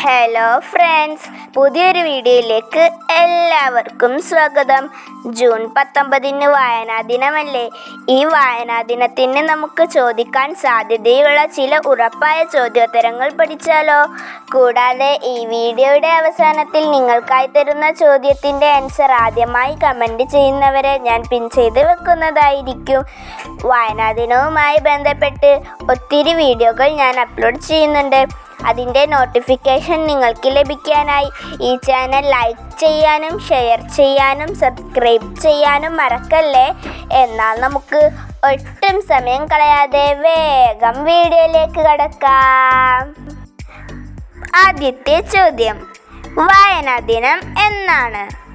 Hello friends പുതിയൊരു വീഡിയോയിലേക്ക് എല്ലാവർക്കും സ്വാഗതം. ജൂൺ പത്തൊമ്പതിന് വായനാ ദിനമല്ലേ? ഈ വായനാ ദിനത്തിന് നമുക്ക് ചോദിക്കാൻ സാധ്യതയുള്ള ചില ഉറപ്പായ ചോദ്യോത്തരങ്ങൾ പഠിച്ചാലോ? കൂടാതെ ഈ വീഡിയോയുടെ അവസാനത്തിൽ നിങ്ങൾക്കായി തരുന്ന ചോദ്യത്തിന്റെ ആൻസർ ആദ്യമായി കമന്റ് ചെയ്യുന്നവരെ ഞാൻ പിൻ ചെയ്ത് വെക്കുന്നതായിരിക്കും. വായനാ ദിനവുമായി ബന്ധപ്പെട്ട് ഒത്തിരി വീഡിയോകൾ ഞാൻ അപ്ലോഡ് ചെയ്യുന്നുണ്ട്. അതിന്റെ നോട്ടിഫിക്കേഷൻ നിങ്ങൾക്ക് ലഭിക്കാനായി. ഈ ചാനൽ ലൈക്ക് ചെയ്യാനും ഷെയർ ചെയ്യാനും സബ്സ്ക്രൈബ് ചെയ്യാനും മറക്കല്ലേ? എന്നാൽ നമുക്ക് ഒട്ടും സമയം കളയാതെ വേഗം വീഡിയോയിലേക്ക് കടക്കാം. ആദ്യത്തെ ചോദ്യം. വായനാ ദിനം എന്നാണ്.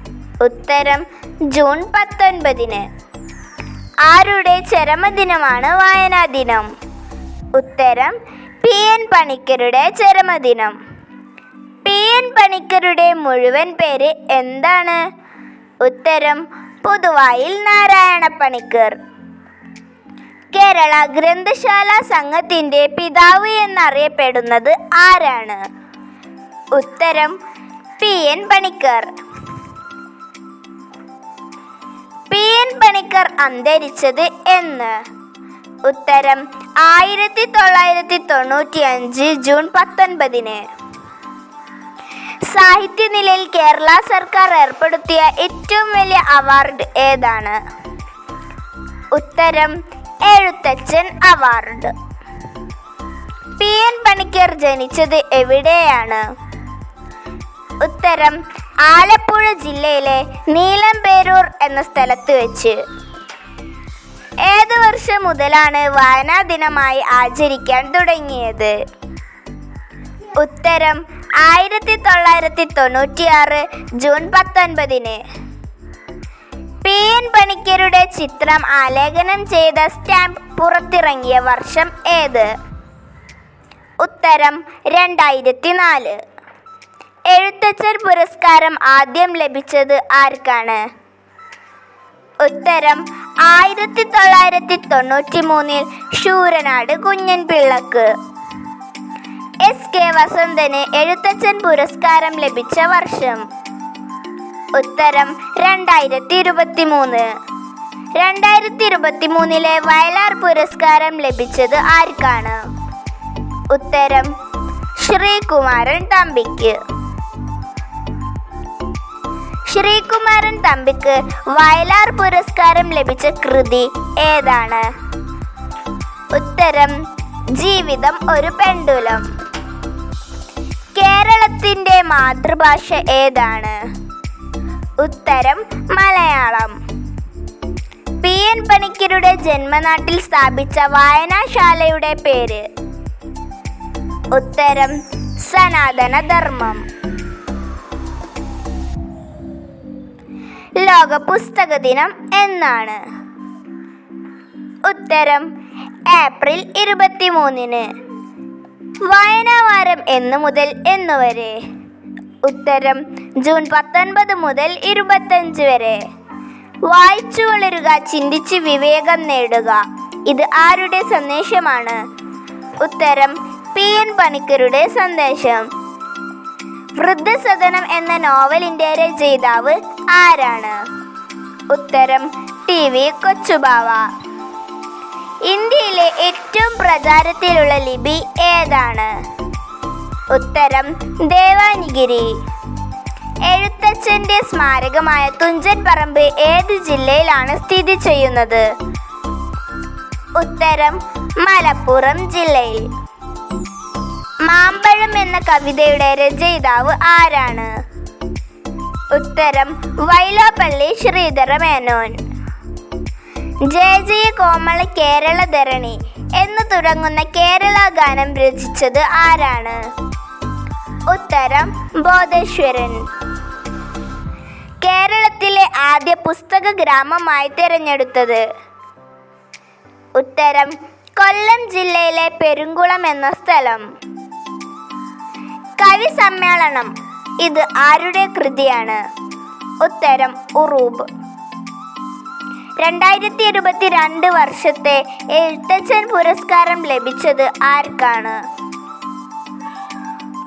ഉത്തരം ജൂൺ പത്തൊൻപതിന്. ആരുടെ ചരമദിനമാണ് വായനാ ദിനം? ഉത്തരം പി എൻ പണിക്കരുടെ ചരമദിനം. പി എൻ പണിക്കരുടെ മുഴുവൻ പേര് എന്താണ്? ഉത്തരം പുതുവായിൽ നാരായണ പണിക്കർ. കേരള ഗ്രന്ഥശാല സംഘത്തിന്റെ പിതാവ് എന്നറിയപ്പെടുന്നത് ആരാണ്? ഉത്തരം P N Panikkar. P N Panikkar അന്തരിച്ചത് എന്ന്. ഉത്തരം ആയിരത്തി തൊള്ളായിരത്തി തൊണ്ണൂറ്റി അഞ്ച് ജൂൺ പത്തൊൻപതിന്. സാഹിത്യനിലയിൽ കേരള സർക്കാർ ഏർപ്പെടുത്തിയ ഏറ്റവും വലിയ അവാർഡ് ഏതാണ്? ഉത്തരം Ezhuthachan award. P. N. Panikkar ജനിച്ചത് എവിടെയാണ്? ഉത്തരം ആലപ്പുഴ ജില്ലയിലെ നീലംപേരൂർ എന്ന സ്ഥലത്ത് വെച്ച്. ഏത് വർഷം മുതലാണ് വായനാ ദിനമായി ആചരിക്കാൻ തുടങ്ങിയത്? ഉത്തരം ആയിരത്തി തൊള്ളായിരത്തി തൊണ്ണൂറ്റിയാറ് ജൂൺ പത്തൊൻപതിന്. പി. എൻ. പണിക്കരുടെ ചിത്രം ആലേഖനം ചെയ്ത സ്റ്റാമ്പ് പുറത്തിറങ്ങിയ വർഷം ഏത്? ഉത്തരം രണ്ടായിരത്തി നാല് എഴുത്തച്ഛൻ പുരസ്കാരം ആദ്യം ലഭിച്ചത് ആർക്കാണ്? ഉത്തരം ആയിരത്തി തൊള്ളായിരത്തി തൊണ്ണൂറ്റി മൂന്നിൽ ശൂരനാട് കുഞ്ഞൻ പിള്ളക്ക്. എസ് കെ വസന്തന് എഴുത്തച്ഛൻ പുരസ്കാരം ലഭിച്ച വർഷം. ഉത്തരം രണ്ടായിരത്തി ഇരുപത്തി മൂന്ന് രണ്ടായിരത്തി ഇരുപത്തി മൂന്നിലെ വയലാർ പുരസ്കാരം ലഭിച്ചത് ആർക്കാണ്? ഉത്തരം ശ്രീകുമാരൻ തമ്പിക്ക്. ശ്രീകുമാരൻ തമ്പിക്ക് വയലാർ പുരസ്കാരം ലഭിച്ച കൃതി ഏതാണ്? ഉത്തരം ജീവിതം ഒരു പെണ്ടുലം. കേരളത്തിന്റെ മാതൃഭാഷ ഏതാണ്? ഉത്തരം മലയാളം. പി. എൻ. പണിക്കരുടെ ജന്മനാട്ടിൽ സ്ഥാപിച്ച വായനാശാലയുടെ പേര്. ഉത്തരം സനാതന ധർമ്മം ലോക പുസ്തക ദിനം എന്നാണ്. ഉത്തരം ഏപ്രിൽ ഇരുപത്തിമൂന്നിന്. വായനാവാരം എന്ന് മുതൽ എന്നുവരെ ഉത്തരം ജൂൺ പത്തൊൻപത് മുതൽ ഇരുപത്തഞ്ച് വരെ. വായിച്ചു വളരുക ചിന്തിച്ച് വിവേകം നേടുക ഇത് ആരുടെ സന്ദേശമാണ്? ഉത്തരം പി എൻ പണിക്കരുടെ സന്ദേശം. വൃദ്ധസദനം എന്ന നോവലിന്റെ രചയിതാവ് ആരാണ്? ഉത്തരം ടി വി കൊച്ചുബാവ. ഇന്ത്യയിലെ ഏറ്റവും പ്രചാരത്തിലുള്ള ലിപി ഏതാണ്? ഉത്തരം ദേവാനിഗിരി. എഴുത്തച്ഛന്റെ സ്മാരകമായ തുഞ്ചൻ പറമ്പ് ഏത് ജില്ലയിലാണ് സ്ഥിതി ചെയ്യുന്നത്? ഉത്തരം മലപ്പുറം ജില്ലയിൽ. മാമ്പഴം എന്ന കവിതയുടെ രചയിതാവ് ആരാണ്? ഉത്തരം വൈലോപ്പള്ളി ശ്രീധര മേനോൻ. ജയ ജയ കോമള കേരള ധരണി എന്ന് തുടങ്ങുന്ന കേരള ഗാനം രചിച്ചത് ആരാണ്? ഉത്തരം ബോധേശ്വരൻ. കേരളത്തിലെ ആദ്യ പുസ്തക ഗ്രാമമായി തിരഞ്ഞെടുത്തത്. ഉത്തരം കൊല്ലം ജില്ലയിലെ പെരുങ്കുളം എന്ന സ്ഥലം. കവി സമ്മേളനം ഇത് ആരുടെ കൃതിയാണ്? ഉത്തരം ഉറൂബ്. രണ്ടായിരത്തി ഇരുപത്തി രണ്ട് വർഷത്തെ എഴുത്തച്ഛൻ പുരസ്കാരം ലഭിച്ചത് ആർക്കാണ്?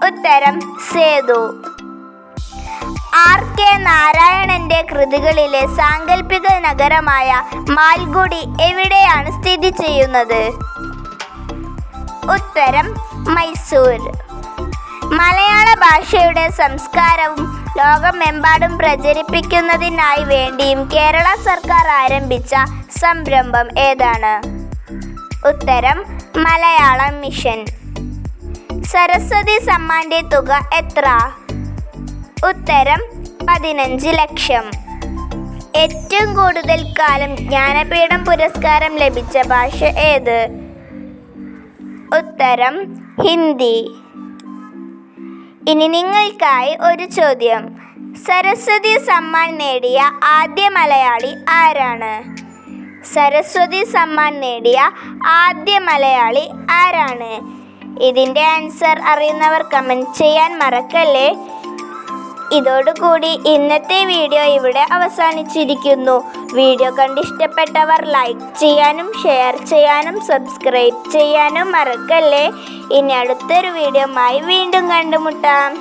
ഉത്തരം സേതു. ആർ കെ നാരായണന്റെ കൃതികളിലെ സാങ്കല്പിക നഗരമായ മാൽഗുഡി എവിടെയാണ് സ്ഥിതി ചെയ്യുന്നത്? ഉത്തരം മൈസൂർ. മലയാള ഭാഷയുടെ സംസ്കാരവും ലോകമെമ്പാടും പ്രചരിപ്പിക്കുന്നതിനായി വേണ്ടിയും കേരള സർക്കാർ ആരംഭിച്ച സംരംഭം ഏതാണ്? ഉത്തരം മലയാളം മിഷൻ. സരസ്വതി സമ്മാന്റെ തുക എത്ര? ഉത്തരം പതിനഞ്ച് ലക്ഷം. ഏറ്റവും കൂടുതൽ കാലം ജ്ഞാനപീഠം പുരസ്കാരം ലഭിച്ച ഭാഷ ഏത്? ഉത്തരം ഹിന്ദി. ഇനി നിങ്ങൾക്കായി ഒരു ചോദ്യം. സരസ്വതി സമ്മാൻ നേടിയ ആദ്യ മലയാളി ആരാണ്? സരസ്വതി സമ്മാൻ നേടിയ ആദ്യ മലയാളി ആരാണ്? ഇതിന്റെ ആൻസർ അറിയുന്നവർ കമന്റ് ചെയ്യാൻ മറക്കല്ലേ? ഇതോടുകൂടി ഇന്നത്തെ വീഡിയോ ഇവിടെ അവസാനിച്ചിരിക്കുന്നു. വീഡിയോ കണ്ട് ഇഷ്ടപ്പെട്ടവർ ലൈക്ക് ചെയ്യാനും ഷെയർ ചെയ്യാനും സബ്സ്ക്രൈബ് ചെയ്യാനും മറക്കല്ലേ? ഇനി അടുത്തൊരു വീഡിയോമായി വീണ്ടും കണ്ടുമുട്ടാം.